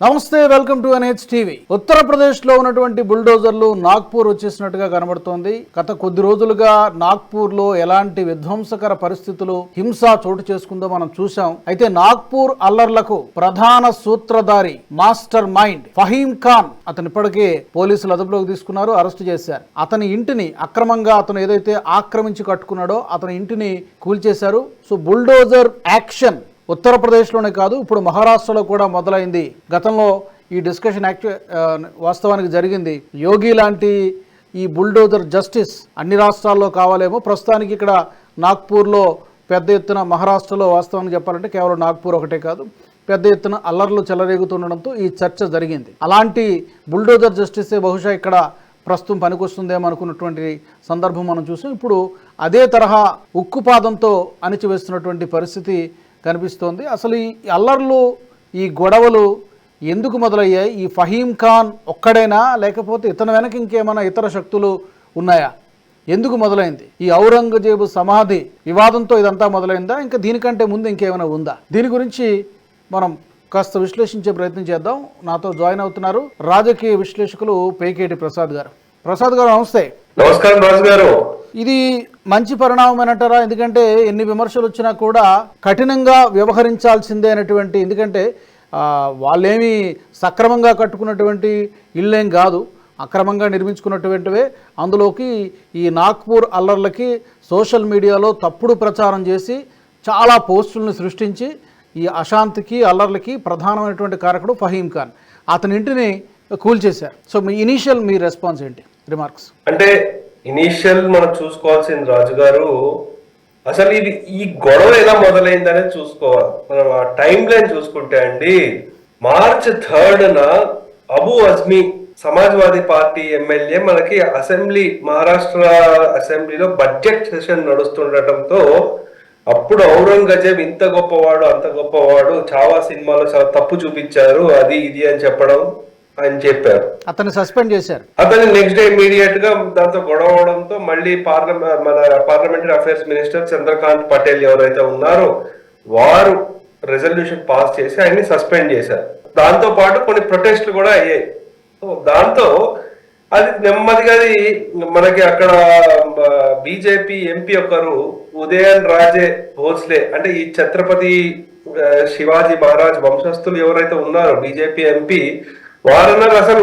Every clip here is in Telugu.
నమస్తే వెల్కమ్ టు ఎన్హెచ్ టీవీ. ఉత్తరప్రదేశ్లో ఉన్నటువంటి బుల్డోజర్లు నాగ్పూర్ వచ్చేసినట్టుగా కనబడుతోంది. గత కొద్ది రోజులుగా నాగ్పూర్లో ఎలాంటి విధ్వంసకర పరిస్థితులు హింస చోటు చేసుకుందో మనం చూసాం అయితే నాగ్పూర్ అల్లర్లకు ప్రధాన సూత్రధారి మాస్టర్ మైండ్ ఫహీం ఖాన్ అతను ఇప్పటికే పోలీసులు అదుపులోకి తీసుకున్నారు అరెస్ట్ చేశారు. అతని ఇంటిని అక్రమంగా అతను ఏదైతే ఆక్రమించి కట్టుకున్నాడో అతని ఇంటిని కూల్చేశారు. సో బుల్డోజర్ యాక్షన్ ఉత్తరప్రదేశ్లోనే కాదు ఇప్పుడు మహారాష్ట్రలో కూడా మొదలైంది. గతంలో ఈ డిస్కషన్ యాక్చు వాస్తవానికి జరిగింది. యోగి లాంటి ఈ బుల్డోజర్ జస్టిస్ అన్ని రాష్ట్రాల్లో కావాలేమో. ప్రస్తుతానికి ఇక్కడ నాగ్పూర్లో పెద్ద ఎత్తున మహారాష్ట్రలో వాస్తవానికి చెప్పాలంటే కేవలం నాగ్పూర్ ఒకటే కాదు పెద్ద ఎత్తున అల్లర్లు చెలరేగుతుండడంతో ఈ చర్చ జరిగింది. అలాంటి బుల్డోజర్ జస్టిసే బహుశా ఇక్కడ ప్రస్తుతం పనికొస్తుందేమో అనుకున్నటువంటి సందర్భం మనం చూసాం. ఇప్పుడు అదే తరహా ఉక్కుపాదంతో అణిచివేస్తున్నటువంటి పరిస్థితి కనిపిస్తోంది. అసలు ఈ అల్లర్లు ఈ గొడవలు ఎందుకు మొదలయ్యాయి? ఈ ఫహీం ఖాన్ ఒక్కడైనా? లేకపోతే ఇతని వెనక ఇంకేమైనా ఇతర శక్తులు ఉన్నాయా? ఎందుకు మొదలైంది? ఈ ఔరంగజేబు సమాధి వివాదంతో ఇదంతా మొదలైందా? ఇంకా దీనికంటే ముందు ఇంకేమైనా ఉందా? దీని గురించి మనం కాస్త విశ్లేషించే ప్రయత్నం చేద్దాం. నాతో జాయిన్ అవుతున్నారు రాజకీయ విశ్లేషకులు పేకేటి ప్రసాద్ గారు. ప్రసాద్ గారు నమస్తే. నమస్కారం రాజు గారు. ఇది మంచి పరిణామం అంటారా? ఎందుకంటే ఎన్ని విమర్శలు వచ్చినా కూడా కఠినంగా వ్యవహరించాల్సిందే అనేటువంటి ఎందుకంటే వాళ్ళేమి సక్రమంగా కట్టుకున్నటువంటి ఇళ్ళేం కాదు. అక్రమంగా నిర్మించుకున్నటువంటివే. అందులోకి ఈ నాగ్పూర్ అల్లర్లకి సోషల్ మీడియాలో తప్పుడు ప్రచారం చేసి చాలా పోస్టులను సృష్టించి ఈ అశాంతికి అల్లర్లకి ప్రధానమైనటువంటి కారకుడు ఫహీం ఖాన్. అతని ఇంటిని కూల్చేశారు. సో మీ ఇనీషియల్ మీ రెస్పాన్స్ ఏంటి? రిమార్క్స్ అంటే ఇనీషియల్ మనం చూసుకోవాల్సింది రాజు గారు అసలు ఇది ఈ గొడవ ఎలా మొదలైందనే చూసుకోవాలి. మనం ఆ టైం లైన్ చూసుకుంటే అండి మార్చ్ థర్డ్ న అబు అజ్మీ సమాజ్వాదీ పార్టీ ఎమ్మెల్యే మనకి అసెంబ్లీ మహారాష్ట్ర అసెంబ్లీలో బడ్జెట్ సెషన్ నడుస్తుండటంతో అప్పుడు ఔరంగజేబ్ ఇంత గొప్పవాడు అంత గొప్పవాడు చావా సినిమాలో చాలా తప్పు చూపించారు అది ఇది అని చెప్పడం ఆయన చెప్పారు. అతన్ని సస్పెండ్ చేశారు. అతను నెక్స్ట్ డే ఇమీడియట్గా దాంతో గొడవ అవడంతో మళ్ళీ పార్లమెంట్ మన parliamentary affairs minister Chandrakant Patel ఎవరైతే ఉన్నారో వారు రెజల్యూషన్ పాస్ చేసి ఆయన్ని సస్పెండ్ చేశారు. దాంతో పాటు కొన్ని ప్రొటెస్ట్లు కూడా అయ్యాయి. సో దాంతో అది నెమ్మదిగా అది మనకి అక్కడ బీజేపీ ఎంపీ ఒకరు ఉదయన్ రాజే భోస్లే అంటే ఈ ఛత్రపతి శివాజీ మహారాజ్ వంశస్థులు ఎవరైతే ఉన్నారో బీజేపీ ఎంపీ వారన్నారు అసలు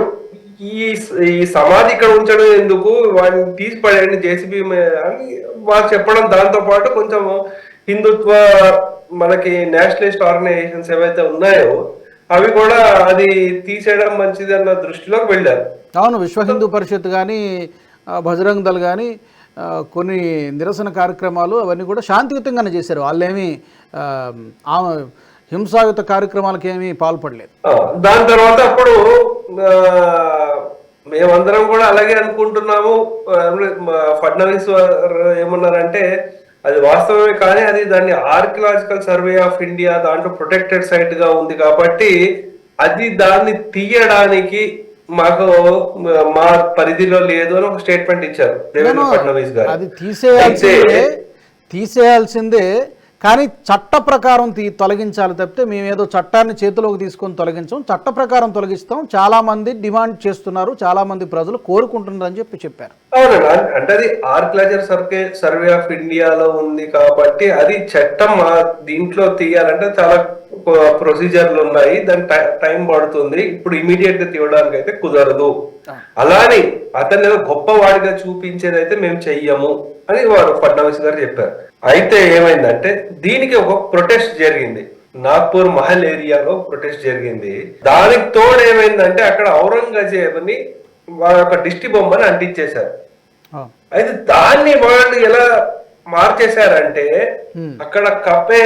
ఈ ఈ సమాధి ఇక్కడ ఉంచడం ఎందుకు? వాడిని తీసి పడేయండి జేసీబీ అని వారు చెప్పడం. దాంతో పాటు కొంచెం హిందుత్వ మనకి నేషనలిస్ట్ ఆర్గనైజేషన్స్ ఏవైతే ఉన్నాయో అవి కూడా అది తీసేయడం మంచిది అన్న దృష్టిలోకి వెళ్ళారు. అవును విశ్వ హిందూ పరిషత్ కానీ బజరంగ్ దళ్ కానీ కొన్ని నిరసన కార్యక్రమాలు అవన్నీ కూడా శాంతియుతంగానే చేశారు. వాళ్ళేమి ఆ హింసాయుత కార్యక్రమాలకు ఏమీ పాల్పడలేదు. దాని తర్వాత అప్పుడు మేమందరం కూడా అలాగే అనుకుంటున్నాము. ఫడ్నవీస్ ఏమన్నారంటే అది వాస్తవమే కానీ అది దాన్ని ఆర్కియలాజికల్ సర్వే ఆఫ్ ఇండియా దాంట్లో ప్రొటెక్టెడ్ సైట్గా ఉంది కాబట్టి అది దాన్ని తీయడానికి మాకు మ- మా పరిధిలో లేదు అని ఒక స్టేట్మెంట్ ఇచ్చారు. దేవేంద్ర ఫడ్నవీస్ గారు. అది తీసేయాల్సిందే తీసేయాల్సిందే కానీ చట్ట ప్రకారం తీ తొలగించాలి తప్పితే మేము ఏదో చట్టాన్ని చేతిలోకి తీసుకొని తొలగించాం. చట్ట ప్రకారం తొలగిస్తాం. చాలా మంది డిమాండ్ చేస్తున్నారు. చాలా మంది ప్రజలు కోరుకుంటున్నారు అని చెప్పి చెప్పారు. అవునండి. అంటే అది ఆర్కిలాజర్ సర్వే సర్వే ఆఫ్ ఇండియాలో ఉంది కాబట్టి అది చట్టం దీంట్లో తీయాలంటే చాలా ప్రొసీజర్లు ఉన్నాయి. దాని టై- పడుతుంది. ఇప్పుడు ఇమీడియట్గా తీయడానికి అయితే కుదరదు. అలాని అతను ఏదో గొప్పవాడిగా చూపించేది అయితే మేము చెయ్యము అని వారు ఫడ్నవీస్ గారు చెప్పారు. అయితే ఏమైందంటే దీనికి ఒక ప్రొటెస్ట్ జరిగింది. నాగ్పూర్ మహల్ ఏరియాలో ప్రొటెస్ట్ జరిగింది. దానికి తోడు ఏమైందంటే అక్కడ ఔరంగజేబ్ని వాళ్ళ యొక్క దిష్టి బొమ్మని అంటించేశారు. అయితే దాన్ని వాళ్ళు ఎలా మార్చేశారంటే అక్కడ కప్పే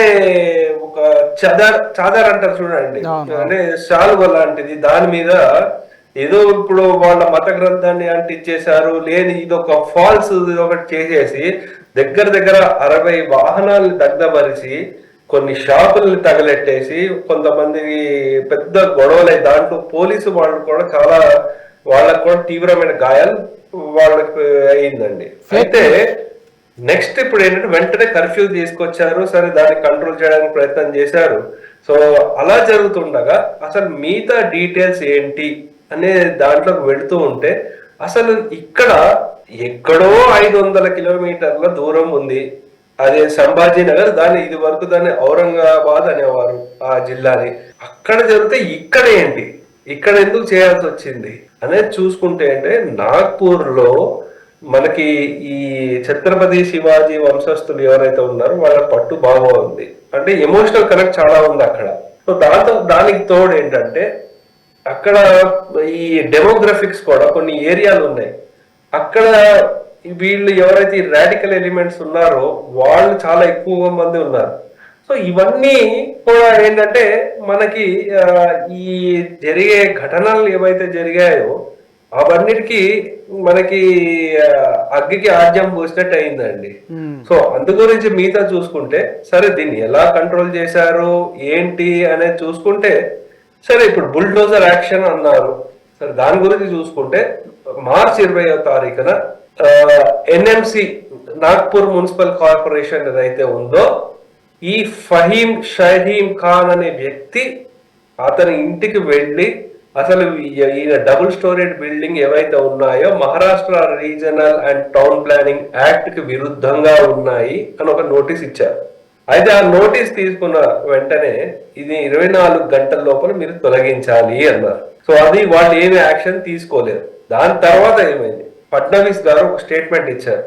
ఒక చదర్ చాదర్ అంటారు చూడండి. అంటే శాలువ లాంటిది. దాని మీద ఏదో ఇప్పుడు వాళ్ళ మత గ్రంథాన్ని అంటించేశారు. లేని ఇది ఒక ఫాల్స్ ఒకటి చేసేసి దగ్గర దగ్గర అరవై వాహనాలు దగ్ధపరిచి కొన్ని షాపుల్ని తగలెట్టేసి కొంతమంది పెద్ద గొడవలు దాంట్లో పోలీసు వాళ్ళు కూడా చాలా వాళ్ళకు కూడా తీవ్రమైన గాయాలు వాళ్ళకి అయిందండి. అయితే నెక్స్ట్ ఇప్పుడు ఏంటంటే వెంటనే కర్ఫ్యూ తీసుకొచ్చారు సరే దాన్ని కంట్రోల్ చేయడానికి ప్రయత్నం చేశారు. సో అలా జరుగుతుండగా అసలు మిగతా డీటెయిల్స్ ఏంటి అనే దాంట్లోకి వెళుతూ ఉంటే అసలు ఇక్కడ ఎక్కడో ఐదు వందల కిలోమీటర్ల దూరం ఉంది. అదే సంభాజీ నగర్ దాన్ని ఇది వరకు దాన్ని ఔరంగాబాద్ అనేవారు ఆ జిల్లాని. అక్కడ జరిగితే ఇక్కడ ఏంటి? ఇక్కడ ఎందుకు చేయాల్సి వచ్చింది? అనేది చూసుకుంటే అంటే నాగ్పూర్లో మనకి ఈ ఛత్రపతి శివాజీ వంశస్థులు ఎవరైతే ఉన్నారో వాళ్ళ పట్టు బాగా ఉంది. అంటే ఎమోషనల్ కనెక్ట్ చాలా ఉంది అక్కడ. సో దాంతో దానికి తోడు ఏంటంటే అక్కడ ఈ డెమోగ్రఫిక్స్ కూడా కొన్ని ఏరియాలు ఉన్నాయి. అక్కడ వీళ్ళు ఎవరైతే రాడికల్ ఎలిమెంట్స్ ఉన్నారో వాళ్ళు చాలా ఎక్కువ మంది ఉన్నారు. సో ఇవన్నీ కూడా ఏంటంటే మనకి ఈ జరిగే ఘటనలు ఏవైతే జరిగాయో అవన్నిటికీ మనకి అగ్గికి ఆజ్యం పోసినట్టు అయిందండి. సో అందు గురించి మిగతా చూసుకుంటే సరే దీన్ని ఎలా కంట్రోల్ చేశారు ఏంటి అనేది చూసుకుంటే సరే ఇప్పుడు బుల్డోజర్ యాక్షన్ అన్నారు. సరే దాని గురించి చూసుకుంటే మార్చ్ ఇరవై తారీఖున ఎన్ఎంసి నాగ్పూర్ మున్సిపల్ కార్పొరేషన్ ఏదైతే ఉందో ఈ ఫహీం షహీం ఖాన్ అనే వ్యక్తి అతని ఇంటికి వెళ్ళి అసలు ఈ- ఈయన డబుల్ స్టోరేజ్ బిల్డింగ్ ఏవైతే ఉన్నాయో Maharashtra regional and town planning యాక్ట్కి విరుద్ధంగా ఉన్నాయి అని ఒక నోటీస్ ఇచ్చారు. అయితే ఆ నోటీస్ తీసుకున్న వెంటనే ఇది ఇరవై నాలుగు గంటల లోపల మీరు తొలగించాలి అన్నారు. సో అది వాళ్ళు ఏమి యాక్షన్ తీసుకోలేదు. దాని తర్వాత ఏమైంది? ఫడ్నవీస్ గారు ఒక స్టేట్మెంట్ ఇచ్చారు.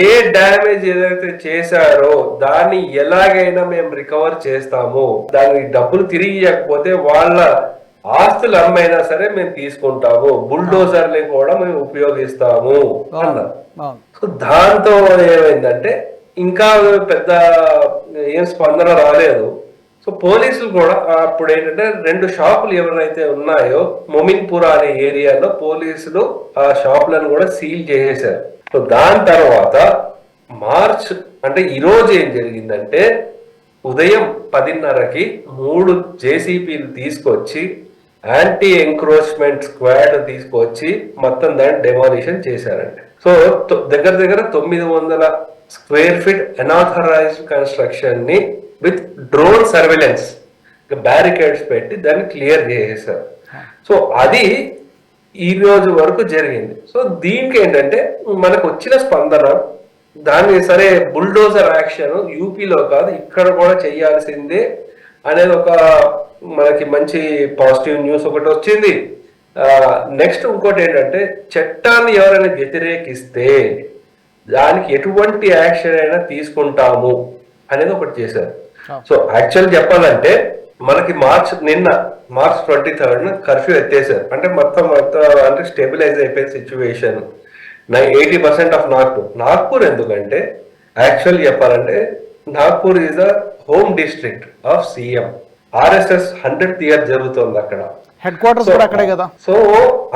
ఏ డ్యామేజ్ ఏదైతే చేశారో దాన్ని ఎలాగైనా మేము రికవర్ చేస్తాము. దానికి డబ్బులు తిరిగి ఇవ్వకపోతే వాళ్ళ ఆస్తులు అమ్మైనా సరే మేము తీసుకుంటాము. బుల్డోజర్ని కూడా మేము ఉపయోగిస్తాము అన్నారు. సో దాంతో ఏమైందంటే ఇంకా పెద్ద ఏం స్పందన రాలేదు. సో పోలీసులు కూడా అప్పుడు ఏంటంటే రెండు షాపులు ఎవరైతే ఉన్నాయో మొమిన్పురా అనే ఏరియాలో పోలీసులు ఆ షాపులను కూడా సీల్ చేసేశారు. సో దాని తర్వాత మార్చ్ అంటే ఈరోజు ఏం జరిగిందంటే ఉదయం పదిన్నరకి మూడు జేసీపీలు తీసుకొచ్చి యాంటీ ఎంక్రోచ్మెంట్ స్క్వాడ్ తీసుకొచ్చి మొత్తం దాన్ని డెమాలిషన్ చేశారండి. సో దగ్గర దగ్గర తొమ్మిది వందల స్క్వేర్ ఫీట్ అనాథరైజ్డ్ కన్స్ట్రక్షన్ని విత్ డ్రోన్ సర్వేలెన్స్ బ్యారికేడ్స్ పెట్టి దాన్ని క్లియర్ చేసేసారు. సో అది ఈ రోజు వరకు జరిగింది. సో దీనికి ఏంటంటే మనకు వచ్చిన స్పందన దాన్ని సరే బుల్డోజర్ యాక్షన్ యూపీలో కాదు ఇక్కడ కూడా చేయాల్సిందే అనేది ఒక మనకి మంచి పాజిటివ్ న్యూస్ ఒకటి వచ్చింది. నెక్స్ట్ ఇంకోటి ఏంటంటే చట్టాన్ని ఎవరైనా వ్యతిరేకిస్తే దానికి ఎటువంటి యాక్షన్ అయినా తీసుకుంటాము అనేది ఒకటి చేశారు. సో యాక్చువల్ చెప్పాలంటే మనకి మార్చ్ నిన్న మార్చ్ ట్వంటీ థర్డ్ కర్ఫ్యూ ఎత్తేసారు. అంటే మొత్తం మొత్తం అంటే స్టెబిలైజ్ అయిపోయిన situation. Eighty percent of Nagpur. Nagpur ఎందుకంటే యాక్చువల్ చెప్పాలంటే Nagpur is the home district of CM. RSS hundred year జరుగుతుంది అక్కడ. హెడ్ క్వార్టర్స్ కూడా అక్కడే కదా. సో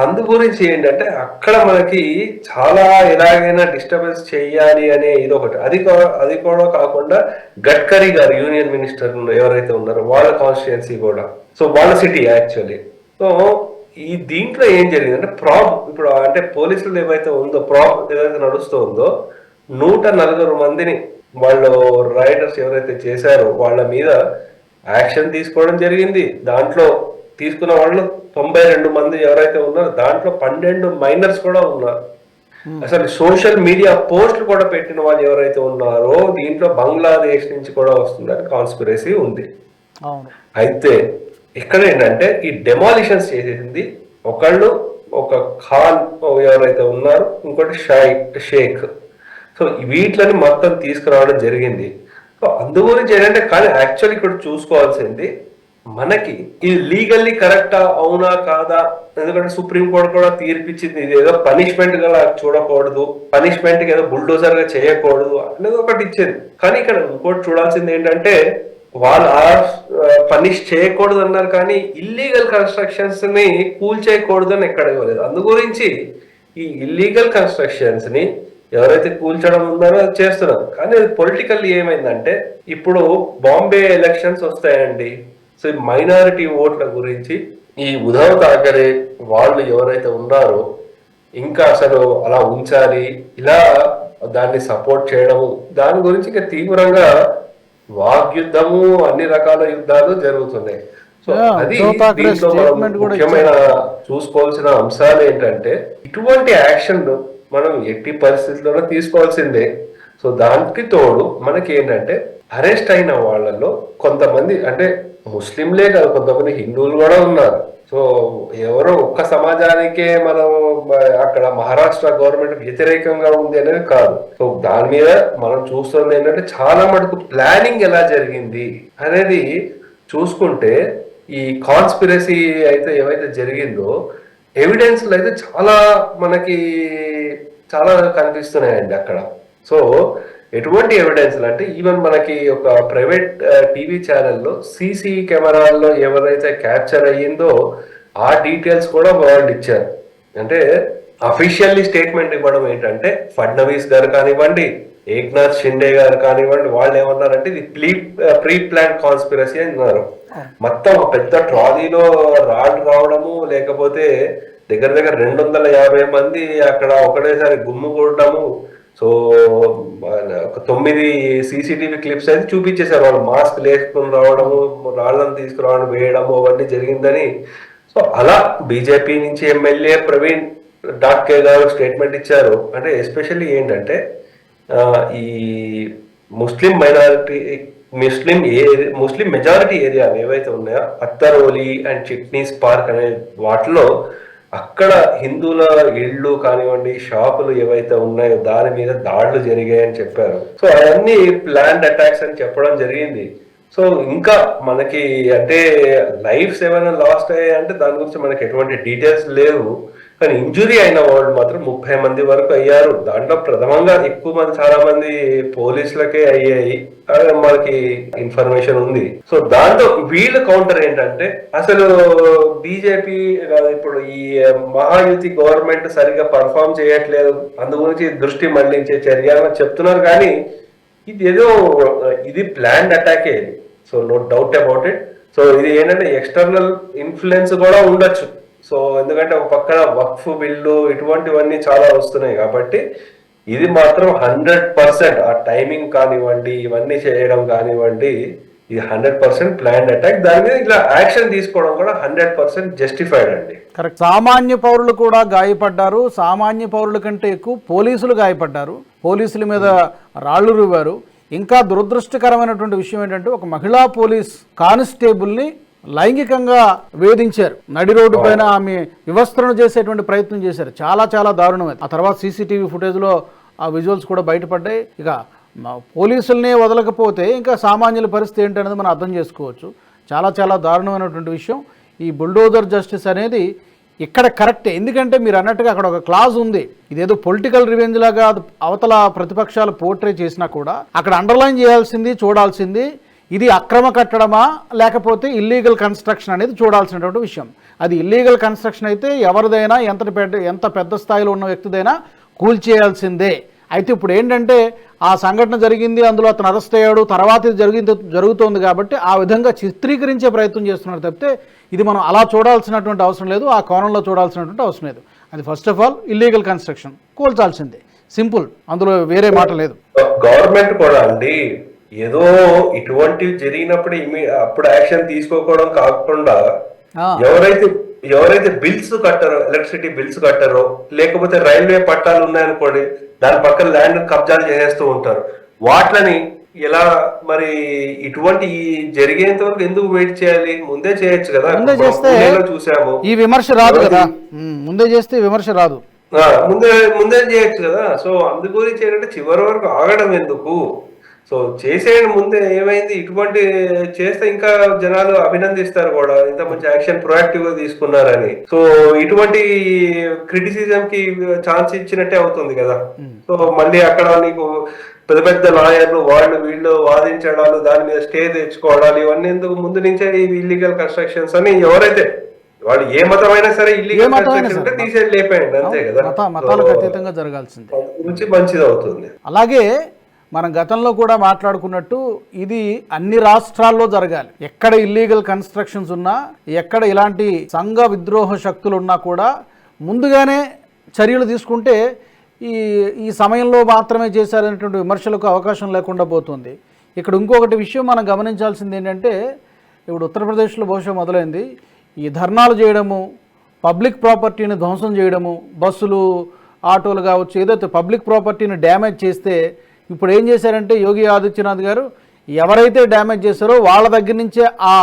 అందు గురించి ఏంటంటే అక్కడ మనకి చాలా ఎలాగైనా డిస్టర్బెన్స్ చేయాలి అనే ఇది ఒకటి అది అది కూడా కాకుండా గడ్కరీ గారు యూనియన్ మినిస్టర్ ఎవరైతే ఉన్నారో వాళ్ళ కాన్స్టిట్యున్సీ కూడా. సో వాళ్ళ సిటీ యాక్చువల్లీ సో ఈ దీంట్లో ఏం జరిగిందంటే ప్రాబ్ ఇప్పుడు అంటే పోలీసులు ఏవైతే ఉందో ప్రాబ్ ఏదైతే నడుస్తూ ఉందో నూట నలుగురు మందిని వాళ్ళు రైడర్స్ ఎవరైతే చేశారో వాళ్ళ మీద యాక్షన్ తీసుకోవడం జరిగింది. దాంట్లో తీసుకున్న వాళ్ళు తొంభై రెండు మంది ఎవరైతే ఉన్నారో దాంట్లో పన్నెండు మైనర్స్ కూడా ఉన్నారు. అసలు సోషల్ మీడియా పోస్టులు కూడా పెట్టిన వాళ్ళు ఎవరైతే ఉన్నారో దీంట్లో బంగ్లాదేశ్ నుంచి కూడా వస్తుందని కాన్స్పిరసీ ఉంది. అయితే ఇక్కడ ఏంటంటే ఈ డెమాలిషన్స్ చేసేసింది ఒకళ్ళు ఒక ఖాన్ ఎవరైతే ఉన్నారు ఇంకోటి షైక్ షేక్. సో వీటిని మొత్తం తీసుకురావడం జరిగింది. సో అందు గురించి ఏంటంటే కానీ యాక్చువల్ ఇక్కడ చూసుకోవాల్సింది మనకి ఇది లీగల్లీ కరెక్టా అవునా కాదా? ఎందుకంటే సుప్రీం కోర్టు కూడా తీర్పిచ్చింది ఇది ఏదో పనిష్మెంట్గా చూడకూడదు పనిష్మెంట్ ఏదో బుల్డోజర్గా చేయకూడదు అనేది ఒకటి ఇచ్చింది. కానీ ఇక్కడ ఇంకోటి చూడాల్సింది ఏంటంటే వాళ్ళు పనిష్ చేయకూడదు అన్నారు కానీ ఇల్లీగల్ కన్స్ట్రక్షన్స్ని కూల్ చేయకూడదు అని ఎక్కడ ఇవ్వలేదు. అందు గురించి ఈ ఇల్లీగల్ కన్స్ట్రక్షన్స్ని ఎవరైతే కూల్చడం ఉన్నారో అది చేస్తున్నారు. కానీ అది పొలిటికల్ ఏమైందంటే ఇప్పుడు బాంబే ఎలక్షన్స్ వస్తాయండి. సో ఈ మైనారిటీ ఓట్ల గురించి ఈ ఉద్ధవ్ థాకరే వాళ్ళు ఎవరైతే ఉన్నారో ఇంకా అసలు అలా ఉంచాలి ఇలా దాన్ని సపోర్ట్ చేయడము దాని గురించి ఇంకా తీవ్రంగా వాగ్యుద్ధము అన్ని రకాల యుద్ధాలు జరుగుతున్నాయి. సో అది దీంట్లో మనం ముఖ్యమైన చూసుకోవాల్సిన అంశాలు ఏంటంటే ఇటువంటి యాక్షన్ మనం ఎట్టి పరిస్థితుల్లోనూ తీసుకోవాల్సిందే. సో దానికి తోడు మనకి ఏంటంటే అరెస్ట్ అయిన వాళ్ళలో కొంతమంది అంటే ముస్లింలే కాదు కొంతమంది హిందువులు కూడా ఉన్నారు. సో ఎవరో ఒక్క సమాజానికే మనం అక్కడ మహారాష్ట్ర గవర్నమెంట్ వ్యతిరేకంగా ఉంది అనేది కాదు. సో దాని మీద మనం చూస్తుంది ఏంటంటే చాలా మటుకు ప్లానింగ్ ఎలా జరిగింది అనేది చూసుకుంటే ఈ కాన్స్పిరసీ అయితే ఏవైతే జరిగిందో ఎవిడెన్స్లు అయితే చాలా మనకి చాలా కనిపిస్తున్నాయండి అక్కడ. సో ఎటువంటి ఎవిడెన్స్లు అంటే ఈవెన్ మనకి ఒక ప్రైవేట్ టీవీ ఛానల్లో సీసీ కెమెరాల్లో ఎవరైతే క్యాప్చర్ అయ్యిందో ఆ డీటెయిల్స్ కూడా వాళ్ళు ఇచ్చారు. అంటే అఫీషియల్లీ స్టేట్మెంట్ ఇవ్వడం ఏంటంటే ఫడ్నవీస్ గారు కానివ్వండి ఏక్నాథ్ షిండే గారు కానివ్వండి వాళ్ళు ఏమన్నారంటే ఇది ప్రీ ప్రీ ప్లాన్ కాన్స్పిరసీ అని అన్నారు. మొత్తం పెద్ద ట్రాలీలో రాడ్ రావడము లేకపోతే దగ్గర దగ్గర రెండు వందల యాభై మంది అక్కడ ఒకటేసారి గుమ్ము కొట్టడము. సో ఒక తొమ్మిది సీసీటీవీ క్లిప్స్ అయితే చూపించేశారు. వాళ్ళు మాస్క్ వేసుకుని రావడము రాళ్ళను తీసుకురావడం వేయడము అవన్నీ జరిగిందని. సో అలా బీజేపీ నుంచి ఎమ్మెల్యే ప్రవీణ్ డాక్కే గారు స్టేట్మెంట్ ఇచ్చారు. అంటే ఎస్పెషల్లీ ఏంటంటే ఈ Muslim minority Muslim a Muslim majority area ఏవైతే ఉన్నాయో అత్తరోలి అండ్ చిట్నీస్ పార్క్ అనే వాటిలో అక్కడ హిందువుల ఇళ్ళు కానివ్వండి షాపులు ఏవైతే ఉన్నాయో దాని మీద దాడులు జరిగాయని చెప్పారు. సో అవన్నీ ప్లాన్డ్ అటాక్స్ అని చెప్పడం జరిగింది. సో ఇంకా మనకి అంటే లైఫ్స్ ఏమైనా లాస్ట్ అయ్యాయి అంటే దాని గురించి మనకి ఎటువంటి డీటెయిల్స్ లేవు. కానీ ఇంజురీ అయిన వాళ్ళు మాత్రం ముప్పై మంది వరకు అయ్యారు. దాంట్లో ప్రథమంగా ఎక్కువ మంది చాలా మంది పోలీసులకే అయ్యాయి. మనకి ఇన్ఫర్మేషన్ ఉంది. సో దాంతో వీళ్ళ కౌంటర్ ఏంటంటే అసలు బీజేపీ ఇప్పుడు ఈ మహాయుతి గవర్నమెంట్ సరిగా పర్ఫామ్ చేయట్లేదు. అందు గురించి దృష్టి మళ్ళించే చర్య చెప్తున్నారు. కానీ ఇది ఏదో ఇది plan అటాకే so no doubt about it. So ఇది ఏంటంటే ఎక్స్టర్నల్ ఇన్ఫ్లుయెన్స్ కూడా ఉండొచ్చు. సో ఎందుకంటే ఒక పక్కన వక్ఫ్ బిల్లు ఇటువంటివన్నీ చాలా వస్తున్నాయి కాబట్టి ఇది మాత్రం హండ్రెడ్ పర్సెంట్ ఆ టైమింగ్ కానివ్వండి ఇవన్నీ చేయడం కానివ్వండి ఇది హండ్రెడ్ పర్సెంట్ ప్లాన్ అటాక్. దాని మీద ఇట్లా యాక్షన్ తీసుకోవడం కూడా హండ్రెడ్ పర్సెంట్ జస్టిఫైడ్ అండి. కరెక్ట్. సామాన్య పౌరులు కూడా గాయపడ్డారు. సామాన్య పౌరుల కంటే ఎక్కువ పోలీసులు గాయపడ్డారు. పోలీసుల మీద రాళ్ళు రువ్వారు. ఇంకా దురదృష్టకరమైనటువంటి విషయం ఏంటంటే ఒక మహిళా పోలీస్ కానిస్టేబుల్ని లైంగికంగా వేధించారు. నడి రోడ్డు పైన ఆమె వివస్త్రణ చేసేటువంటి ప్రయత్నం చేశారు. చాలా చాలా దారుణం ఆ తర్వాత సీసీటీవీ ఫుటేజ్లో ఆ విజువల్స్ కూడా బయటపడ్డాయి. ఇక పోలీసుల్ని వదలకపోతే ఇంకా సామాన్యుల పరిస్థితి ఏంటనేది మనం అర్థం చేసుకోవచ్చు. చాలా చాలా దారుణమైనటువంటి విషయం. ఈ బుల్డోజర్ జస్టిస్ అనేది ఇక్కడ కరెక్టే. ఎందుకంటే మీరు అన్నట్టుగా అక్కడ ఒక క్లాజ్ ఉంది. ఇదేదో పొలిటికల్ రివెంజ్ లాగా అవతల ప్రతిపక్షాలు పోర్ట్రే చేసినా కూడా అక్కడ అండర్లైన్ చేయాల్సింది చూడాల్సింది. ఇది అక్రమ కట్టడమా లేకపోతే ఇల్లీగల్ కన్స్ట్రక్షన్ అనేది చూడాల్సినటువంటి విషయం. అది ఇల్లీగల్ కన్స్ట్రక్షన్ అయితే ఎవరిదైనా ఎంత పెద్ద ఎంత పెద్ద స్థాయిలో ఉన్న వ్యక్తిదైనా కూల్చేయాల్సిందే. అయితే ఇప్పుడు ఏంటంటే ఆ సంఘటన జరిగింది అందులో అతను అరెస్ట్ అయ్యాడు తర్వాత ఇది జరిగింది జరుగుతోంది కాబట్టి ఆ విధంగా చిత్రీకరించే ప్రయత్నం చేస్తున్నారు తప్పితే ఇది మనం అలా చూడాల్సినటువంటి అవసరం లేదు ఆ కోణంలో చూడాల్సినటువంటి అవసరం లేదు. అది first of all illegal construction కూల్చాల్సిందే. Simple అందులో వేరే మాట లేదు. గవర్నమెంట్ కూడా అండి ఏదో ఇటువంటివి జరిగినప్పుడు అప్పుడు యాక్షన్ తీసుకోకపోవడం కాకుండా ఎవరైతే ఎవరైతే బిల్స్ కట్టారో ఎలక్ట్రిసిటీ బిల్స్ కట్టారో లేకపోతే రైల్వే పట్టాలు ఉన్నాయనుకోండి దాని పక్కన ల్యాండ్ కబ్జాలు చేసేస్తూ ఉంటారు. వాట్లని ఎలా మరి ఇటువంటి జరిగేంత వరకు ఎందుకు వెయిట్ చేయాలి? ముందే చేయొచ్చు కదా. ముందే చేస్తే చూసాము. ఈ విమర్శ రాదు కదా. ముందే చేస్తే విమర్శ రాదు. ముందే ముందే చేయొచ్చు కదా. సో అందు గురించి ఏంటంటే చివరి వరకు ఆగడం ఎందుకు? సో చేసేయండి ముందే ఏమైంది? ఇటువంటి చేస్తే ఇంకా జనాలు అభినందిస్తారు కూడా. ఇంత మంచి యాక్షన్ ప్రొయాక్టివ్గా తీసుకున్నారని. సో ఇటువంటి క్రిటిసిజం కి ఛాన్స్ ఇచ్చినట్టే అవుతుంది కదా. సో మళ్ళీ అక్కడ నీకు పెద్ద పెద్ద లాయర్లు వాళ్ళు వీళ్ళు వాదించడాలు దాని మీద స్టే తెచ్చుకోవడాలు ఇవన్నీ ఎందుకు ముందు నుంచే ఇల్లీగల్ కన్స్ట్రక్షన్స్ అని ఎవరైతే వాళ్ళు ఏ మతమైనా సరే ఇల్లీగల్ కన్స్ట్రక్షన్ ఉంటే. తీసేది లేపేయండి అంతే కదా. మత మతాలకు అతీతంగా జరగాల్సిందే. మంచిది అవుతుంది అలాగే మనం గతంలో కూడా మాట్లాడుకున్నట్టు ఇది అన్ని రాష్ట్రాల్లో జరగాలి. ఎక్కడ ఇల్లీగల్ కన్స్ట్రక్షన్స్ ఉన్నా ఎక్కడ ఇలాంటి సంఘ విద్రోహ శక్తులు ఉన్నా కూడా ముందుగానే చర్యలు తీసుకుంటే ఈ ఈ సమయంలో మాత్రమే చేశారనేటువంటి విమర్శలకు అవకాశం లేకుండా పోతుంది. ఇక్కడ ఇంకొకటి విషయం మనం గమనించాల్సింది ఏంటంటే ఇప్పుడు ఉత్తరప్రదేశ్లో బహుశా మొదలైంది. ఈ ధర్నాలు చేయడము పబ్లిక్ ప్రాపర్టీని ధ్వంసం చేయడము బస్సులు ఆటోలు కావచ్చు ఏదైతే పబ్లిక్ ప్రాపర్టీని డ్యామేజ్ చేస్తే ఇప్పుడు ఏం చేశారంటే యోగి ఆదిత్యనాథ్ గారు ఎవరైతే డ్యామేజ్ చేశారో వాళ్ళ దగ్గర నుంచే ఆ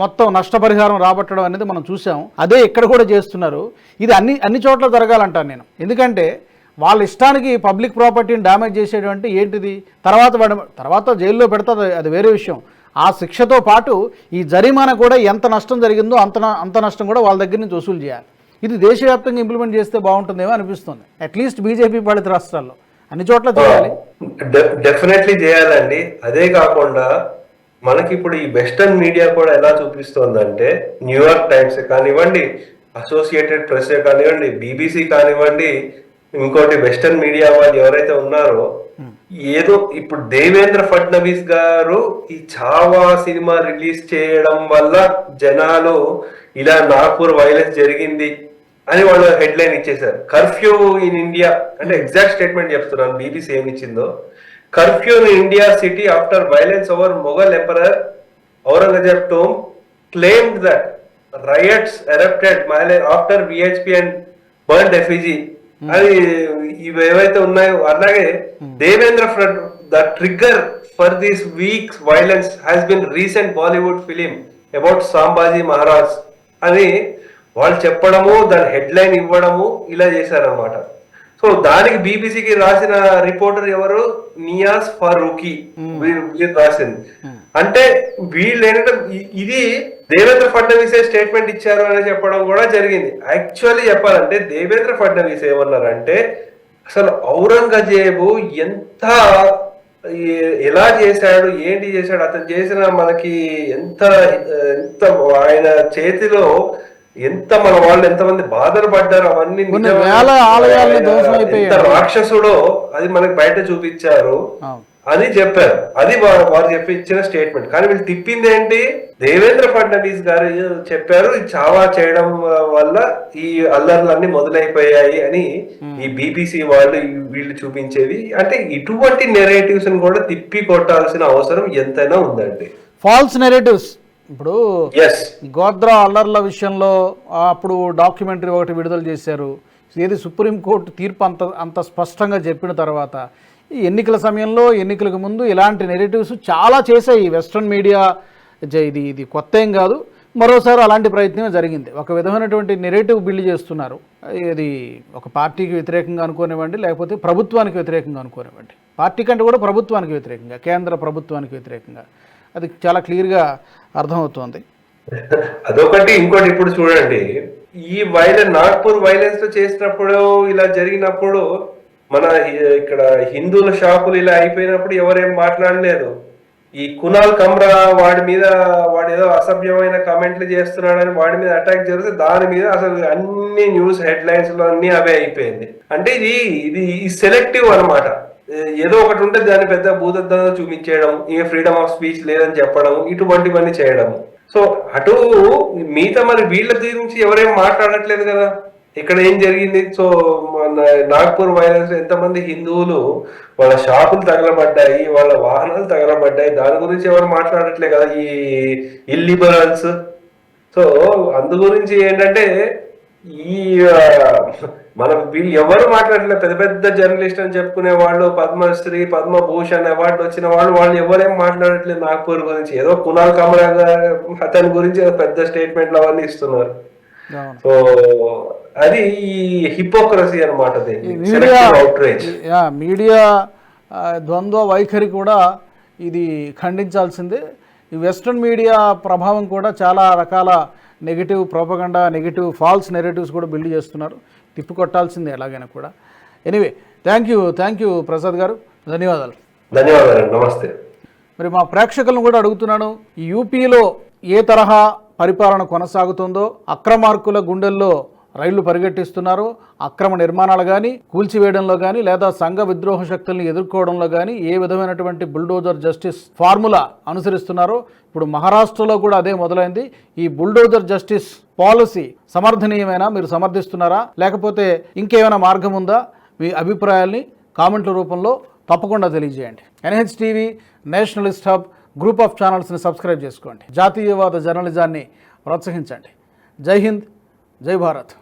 మొత్తం నష్టపరిహారం రాబట్టడం అనేది మనం చూసాం. అదే ఇక్కడ కూడా చేస్తున్నారు. ఇది అన్ని అన్ని చోట్ల జరగాలంటాను నేను. ఎందుకంటే వాళ్ళ ఇష్టానికి పబ్లిక్ ప్రాపర్టీని డ్యామేజ్ చేసేటువంటి ఏంటిది? తర్వాత వాడు తర్వాత జైల్లో పెడతారు అది వేరే విషయం. ఆ శిక్షతో పాటు ఈ జరిమానా కూడా ఎంత నష్టం జరిగిందో అంత అంత నష్టం కూడా వాళ్ళ దగ్గర నుంచి వసూలు చేయాలి. ఇది దేశవ్యాప్తంగా ఇంప్లిమెంట్ చేస్తే బాగుంటుందేమో అనిపిస్తుంది. అట్లీస్ట్ బీజేపీ పాలిత రాష్ట్రాల్లో. అన్ని చోట్ల చేయాలి. డెఫినెట్లీ చేయాలండి. అదే కాకుండా మనకి ఇప్పుడు ఈ వెస్టర్న్ మీడియా కూడా ఎలా చూపిస్తోందంటే న్యూయార్క్ టైమ్స్ కానివ్వండి అసోసియేటెడ్ ప్రెస్ కానివ్వండి బీబీసీ కానివ్వండి ఇంకోటి వెస్టర్న్ మీడియా వాళ్ళు ఎవరైతే ఉన్నారో ఏదో ఇప్పుడు దేవేంద్ర ఫడ్నవీస్ గారు ఈ చావా సినిమా రిలీజ్ చేయడం వల్ల జనాలు ఇలా నాగ్పూర్ వైలెన్స్ జరిగింది అని వాళ్ళు హెడ్ లైన్ ఇచ్చేశారు. కర్ఫ్యూ ఇన్ ఇండియా అంటే ఎగ్జాక్ట్ స్టేట్మెంట్ చెప్తున్నాను. బీబీసీ ఏమి ఇచ్చిందో. Curfew in India city after violence over Mughal emperor Aurangzeb tomb claimed that riots erupted after VHP and burn effigy అది ఇవి ఏవైతే ఉన్నాయో అలాగే Devendra front the trigger for this week's violence has been recent Bollywood film about Sambhaji Maharaj అని వాళ్ళు చెప్పడము దాని హెడ్ లైన్ ఇవ్వడము ఇలా చేశారనమాట సో దానికి బీబీసీకి రాసిన రిపోర్టర్ ఎవరు? నియాస్ ఫారూఖీ వీరు రాసింది. అంటే వీళ్ళు ఏంటంటే ఇది దేవేంద్ర ఫడ్నవీసే స్టేట్మెంట్ ఇచ్చారు అని చెప్పడం కూడా జరిగింది. యాక్చువల్లీ చెప్పాలంటే దేవేంద్ర ఫడ్నవీస్ ఏమన్నారంటే అసలు ఔరంగజేబు ఎంత ఎలా చేశాడు ఏంటి చేశాడు అతను చేసిన మనకి ఎంత ఎంత ఆయన చేతిలో ఎంత మన వాళ్ళు ఎంతమంది బాధలు పడ్డారు అవన్నీ. ఎంత రాక్షసుడో అది మనకి బయట చూపించారు. అని చెప్పారు. అది వారు చెప్పి ఇచ్చిన స్టేట్మెంట్. కానీ వీళ్ళు తిప్పింది ఏంటి? దేవేంద్ర ఫడ్నవీస్ గారు చెప్పారు ఇది చావా చేయడం వల్ల ఈ అల్లర్లన్నీ మొదలైపోయాయి అని ఈ బీబీసీ వాళ్ళు వీళ్ళు చూపించేది అంటే ఇటువంటి నెరేటివ్స్ కూడా తిప్పి కొట్టాల్సిన అవసరం ఎంతైనా ఉందండి. ఫాల్స్ నెరేటివ్స్ ఇప్పుడు గోద్రా అల్లర్ల విషయంలో అప్పుడు డాక్యుమెంటరీ ఒకటి విడుదల చేశారు. ఏది సుప్రీంకోర్టు తీర్పు అంత అంత స్పష్టంగా చెప్పిన తర్వాత ఈ ఎన్నికల సమయంలో ఎన్నికలకు ముందు ఇలాంటి నెరేటివ్స్ చాలా చేశాయి వెస్ట్రన్ మీడియా. ఇది ఇది కొత్త ఏం కాదు. మరోసారి అలాంటి ప్రయత్నమే జరిగింది. ఒక విధమైనటువంటి నెరేటివ్ బిల్డ్ చేస్తున్నారు. ఇది ఒక పార్టీకి వ్యతిరేకంగా అనుకోనివ్వండి లేకపోతే ప్రభుత్వానికి వ్యతిరేకంగా అనుకోనివ్వండి. పార్టీ కంటే కూడా ప్రభుత్వానికి వ్యతిరేకంగా కేంద్ర ప్రభుత్వానికి వ్యతిరేకంగా. అది చాలా క్లియర్గా అర్థమవుతోంది. అదొకటి ఇంకోటి ఇప్పుడు చూడండి. ఈ వైలెన్స్ నాగ్పూర్ వైలెన్స్లో చేసినప్పుడు ఇలా జరిగినప్పుడు మన ఇక్కడ హిందువుల షాపులు ఇలా అయిపోయినప్పుడు ఎవరేం మాట్లాడలేదు. ఈ కునాల్ కమ్రా వాడి మీద వాడు ఏదో అసభ్యమైన కామెంట్లు చేస్తున్నాడని వాడి మీద అటాక్ జరిగితే దాని మీద అసలు అన్ని న్యూస్ హెడ్ లైన్స్లో అన్ని అవే అయిపోయింది. అంటే ఇది ఇది సెలెక్టివ్ అన్నమాట. ఏదో ఒకటి ఉంటే దాన్ని పెద్ద భూతద్దంగా చూపించేయడం ఇక ఫ్రీడమ్ ఆఫ్ స్పీచ్ లేదని చెప్పడం ఇటువంటివన్నీ చేయడం. సో అటు మిగతా మరి వీళ్ళ గురించి ఎవరేం మాట్లాడట్లేదు కదా. ఇక్కడ ఏం జరిగింది? సో మన నాగ్పూర్ వైరస్ ఎంతమంది హిందువులు వాళ్ళ షాపులు తగలబడ్డాయి వాళ్ళ వాహనాలు తగలబడ్డాయి దాని గురించి ఎవరు మాట్లాడట్లేదు కదా ఈ ఇల్లిబరల్స్ సో అందు గురించి ఏంటంటే ఈ మనం వీళ్ళు ఎవరు మాట్లాడలేదు పెద్ద పెద్ద జర్నలిస్ట్ అని చెప్పుకునే వాళ్ళు పద్మశ్రీ పద్మభూషణ్ అవార్డు వచ్చిన వాళ్ళు వాళ్ళు ఎవరేం మాట్లాడట్లేదు నాగ్పూర్ గురించి. ఏదో కునాల్ కమరా అతని గురించి పెద్ద స్టేట్మెంట్లు అవన్నీ ఇస్తున్నారు. సో అది ఈ హిపోక్రసీ అనమాట మీడియా ద్వంద్వ వైఖరి కూడా ఇది ఖండించాల్సిందే. ఈ వెస్ట్రన్ మీడియా ప్రభావం కూడా చాలా రకాల negative propaganda negative false narratives కూడా బిల్డ్ చేస్తున్నారు. తిప్పికొట్టాల్సిందే ఎలాగైనా కూడా. Anyway thank you thank you Prasad garu. ధన్యవాదాలు. ధన్యవాదాలు నమస్తే. మరి మా ప్రేక్షకులను కూడా అడుగుతున్నాను ఈ యూపీలో ఏ తరహా పరిపాలన కొనసాగుతుందో అక్రమార్కుల గుండెల్లో రైళ్ళు పరిగెట్టిస్తున్నారు. అక్రమ నిర్మాణాలు కానీ కూల్చివేయడంలో కానీ లేదా సంఘ విద్రోహ శక్తుల్ని ఎదుర్కోవడంలో కానీ ఏ విధమైనటువంటి బుల్డోజర్ జస్టిస్ ఫార్ములా అనుసరిస్తున్నారో ఇప్పుడు మహారాష్ట్రలో కూడా అదే మొదలైంది. ఈ బుల్డోజర్ జస్టిస్ పాలసీ సమర్థనీయమైనా? మీరు సమర్థిస్తున్నారా? లేకపోతే ఇంకేమైనా మార్గం ఉందా? మీ అభిప్రాయాల్ని కామెంట్ల రూపంలో తప్పకుండా తెలియజేయండి. NH TV nationalist hub group of ఛానల్స్ని subscribe చేసుకోండి. జాతీయవాద జర్నలిజాన్ని ప్రోత్సహించండి. జై హింద్ జై భారత్.